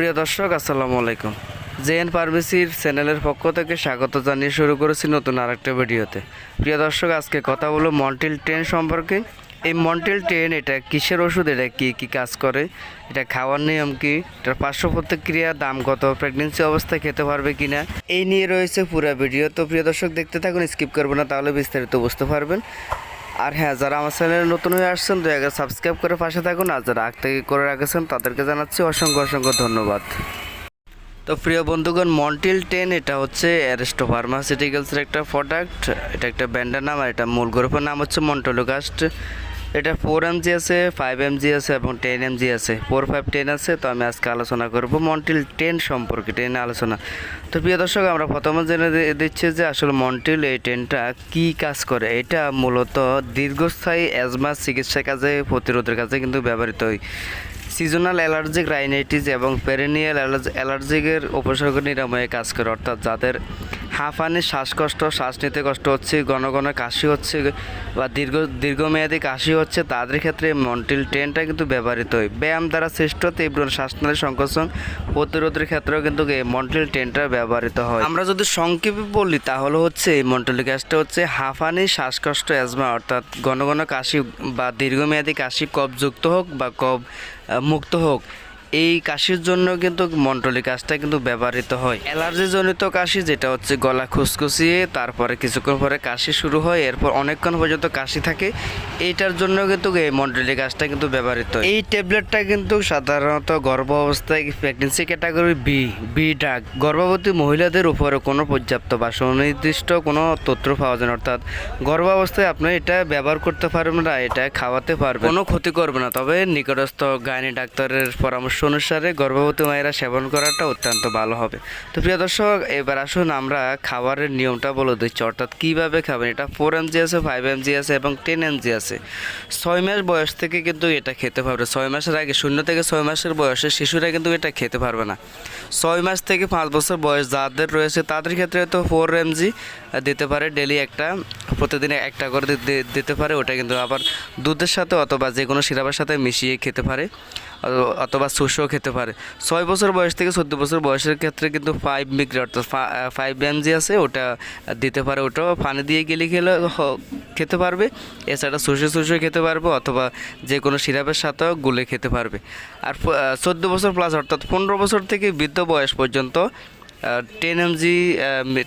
প্রিয় দর্শক, আসসালামু আলাইকুম। জেএন ফার্মেসির চ্যানেলের পক্ষ থেকে স্বাগত জানিয়ে শুরু করেছি নতুন আরেকটা ভিডিওতে। প্রিয় দর্শক, আজকে কথা বলো মন্টিল টেন সম্পর্কে। এই মন্টিল টেন এটা কিসের ওষুধ? এটা কী কী কাজ করে? এটা খাওয়ার নিয়ম কী? এটার পার্শ্ব প্রতিক্রিয়া দাম কত প্রেগনেন্সি অবস্থায় খেতে পারবে কিনা? এই নিয়ে রয়েছে পুরো ভিডিও। তো প্রিয় দর্শক, দেখতে থাকুন, স্কিপ করবে না, তাহলে বিস্তারিত বুঝতে পারবেন। আর হ্যাঁ যারা আমার চ্যানেলে নতুন হয়ে আসছেন, দয়া করে সাবস্ক্রাইব করে পাশে থাকুন আর যারা আগ থেকে করে রাখেছেন, তাদেরকে জানাচ্ছি অসংখ্য অসংখ্য ধন্যবাদ। তো প্রিয় বন্ধুগণ মন্টিল টেন এটা হচ্ছে অ্যারেস্টো ফার্মাসিউটিক্যালসের একটা প্রোডাক্ট এটা একটা ব্র্যান্ডের নাম আর এটা মূল গ্রুপের নাম হচ্ছে মন্টোলোকাস্ট এটা ফোর এমজি আছে ফাইভ এমজি আছে এবং টেন এমজি আছে। ফোর ফাইভ টেন আছে, তো আমি আজকে আলোচনা করব মন্টিল টেন সম্পর্কে টেন আলোচনা। তো প্রিয় দর্শক, আমরা প্রথমে জেনে দিচ্ছি যে আসলে মন্টিল এই টেনটা কি কাজ করে? এটা মূলত দীর্ঘস্থায়ী অ্যাজমা চিকিৎসা কাজে, প্রতিরোধের কাজে কিন্তু ব্যবহৃত হয়। সিজনাল অ্যালার্জিক রাইনাইটিস এবং পেরেনিয়াল অ্যালার্জিকের উপসর্গ নিরাময়ে কাজ করে, অর্থাৎ যাদের হাঁফানি শ্বাসকষ্ট শ্বাস নিতে কষ্ট হচ্ছে ঘন ঘন কাশি হচ্ছে বা দীর্ঘ, দীর্ঘমেয়াদী কাশি হচ্ছে, তাদের ক্ষেত্রে মন্টিল টেনটা কিন্তু ব্যবহৃত হয়। ব্যায়াম দ্বারা সৃষ্ট তীব্র শ্বাসনালী সংকোচন প্রতিরোধের ক্ষেত্রেও কিন্তু এই মন্টিল টেনটা ব্যবহৃত হয়। আমরা যদি সংক্ষেপে বলি, তাহলে হচ্ছে এই মন্টিল গ্যাসটা হচ্ছে হাঁফানি শ্বাসকষ্ট, অ্যাজমা, অর্থাৎ ঘন ঘন কাশি বা দীর্ঘমেয়াদী কাশি কফযুক্ত হোক বা কফ মুক্ত হোক। এই কাশির জন্য কিন্তু মন্টলি কাশটা কিন্তু ব্যবহৃত হয়। অ্যালার্জিজনিত কাশি যেটা হচ্ছে গলা খুসখুসিয়ে, তারপরে কিছুক্ষণ পরে কাশি শুরু হয়, এরপর অনেকক্ষণ পর্যন্ত কাশি থাকে। এইটার জন্য কিন্তু এই মন্টলি কাশটা কিন্তু ব্যবহৃত হয়। এই ট্যাবলেটটা কিন্তু সাধারণত গর্ভ অবস্থায় প্রেগনেন্সি ক্যাটাগরি বি বি ডাক গর্ভবতী মহিলাদের উপরে কোনো পর্যাপ্ত বা সুনির্দিষ্ট কোনো তথ্য পাওয়া যায় না। অর্থাৎ গর্ভাবস্থায় আপনি এটা ব্যবহার করতে পারবেন না, এটা খাওয়াতে পারবেন। কোনো ক্ষতি করবে না। তবে নিকটস্থ গাইনি ডাক্তারের পরামর্শ অনুসারে গর্ভবতী মায়েরা সেবন করাটা অত্যন্ত ভালো হবে। তো প্রিয় দর্শক, এবার আসুন আমরা খাবারের নিয়মটা বলে দিচ্ছি অর্থাৎ কীভাবে খাবেন? এটা ফোর এমজি আছে ফাইভ এমজি আছে এবং টেন এমজি আছে। ছয় মাস বয়স থেকে কিন্তু এটা খেতে পারবে। ছয় মাসের আগে, শূন্য থেকে ছয় মাসের বয়সে শিশুরা কিন্তু এটা খেতে পারবে না। ছয় মাস থেকে পাঁচ বছর বয়স যাদের রয়েছে, তাদের ক্ষেত্রে তো ফোর এমজি দিতে পারে ডেলি একটা, প্রতিদিন একটা করে দিতে পারে। ওটা কিন্তু আবার দুধের সাথে অথবা যে কোনো সিরাপের সাথে মিশিয়ে খেতে পারে। অথবা সুশও খেতে পারে। ছয় বছর বয়স থেকে চোদ্দ বছর বয়সের ক্ষেত্রে কিন্তু ফাইভ মিগ্রি অর্থাৎ ফাইভ এমজি আছে, ওটা দিতে পারে ওটাও পানি দিয়ে গেলে খেলে খেতে পারবে। এছাড়া সুশে সুশে খেতে পারবে, অথবা যে কোনো সিরাপের সাথেও গুলে খেতে পারবে। আর চোদ্দ বছর প্লাস অর্থাৎ পনেরো বছর থেকে বৃদ্ধ বয়স পর্যন্ত টেন এমজি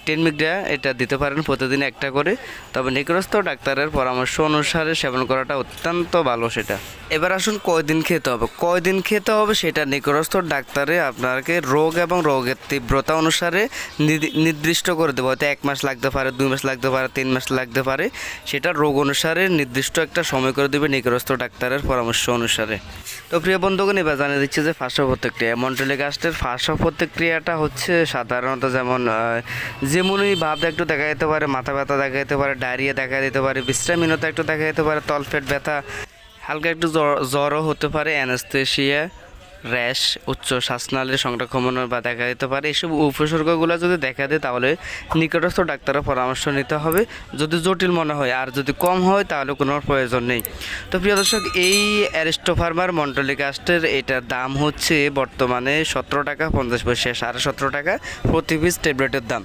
টেন মিগ্রা এটা দিতে পারেন প্রতিদিন একটা করে। তবে নিকটস্থ ডাক্তারের পরামর্শ অনুসারে সেবন করাটা অত্যন্ত ভালো সেটা। এবার আসুন কয়দিন খেতে হবে। কয়দিন খেতে হবে সেটা নিকটস্থ ডাক্তারে আপনাকে রোগ এবং রোগের তীব্রতা অনুসারে নির্দি- নির্দিষ্ট করে দেবো। হয়তো এক মাস লাগতে পারে, দুই মাস লাগতে পারে, তিন মাস লাগতে পারে। সেটা রোগ অনুসারে নির্দিষ্ট একটা সময় করে দেবে নিকটস্থ ডাক্তারের পরামর্শ অনুসারে। তো প্রিয় বন্ধুগণ, এবার জানিয়ে দিচ্ছে যে ফার্স্ট প্রতিক্রিয়া মন্টলি গাছটের ফার্স্ট প্রতিক্রিয়াটা হচ্ছে সাধারণত যেমন যেমনই ভাব একটু দেখা যেতে পারে, মাথা ব্যথা দেখা যেতে পারে, ডায়রিয়া দেখা দিতে পারে, বিশ্রামহীনতা একটু দেখা যেতে পারে, তলপেট ব্যথা হালকা একটু জ্বর জ্বরও হতে পারে, অ্যানাস্থেশিয়া, র্যাশ, উচ্চ শ্বাসনালীর সংক্রমণ বা দেখা দিতে পারে। এসব উপসর্গগুলো যদি দেখা দেয়, তাহলে নিকটস্থ ডাক্তারের পরামর্শ নিতে হবে। যদি জটিল মনে হয়, আর যদি কম হয়, তাহলে কোনো প্রয়োজন নেই। তো প্রিয় দর্শক, এই অ্যারিস্টোফার্মার মন্টলিক আস্টের এটার দাম হচ্ছে বর্তমানে সতেরো টাকা, পঞ্চাশ পয়সা, সাড়ে সতেরো টাকা প্রতি পিস ট্যাবলেটের দাম।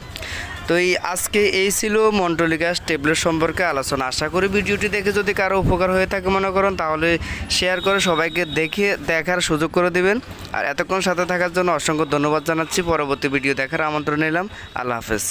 তো এই আজকে এই ছিল মন্ডলিকাস ট্যাবলেট সম্পর্কে আলোচনা। আশা করি ভিডিওটি দেখে যদি কারও উপকার হয়ে থাকে মনে করেন, তাহলে শেয়ার করে সবাইকে দেখে দেখার সুযোগ করে দেবেন। আর এতক্ষণ সাথে থাকার জন্য অসংখ্য ধন্যবাদ জানাচ্ছি। পরবর্তী ভিডিও দেখার আমন্ত্রণ নিলাম। আল্লাহ হাফেজ।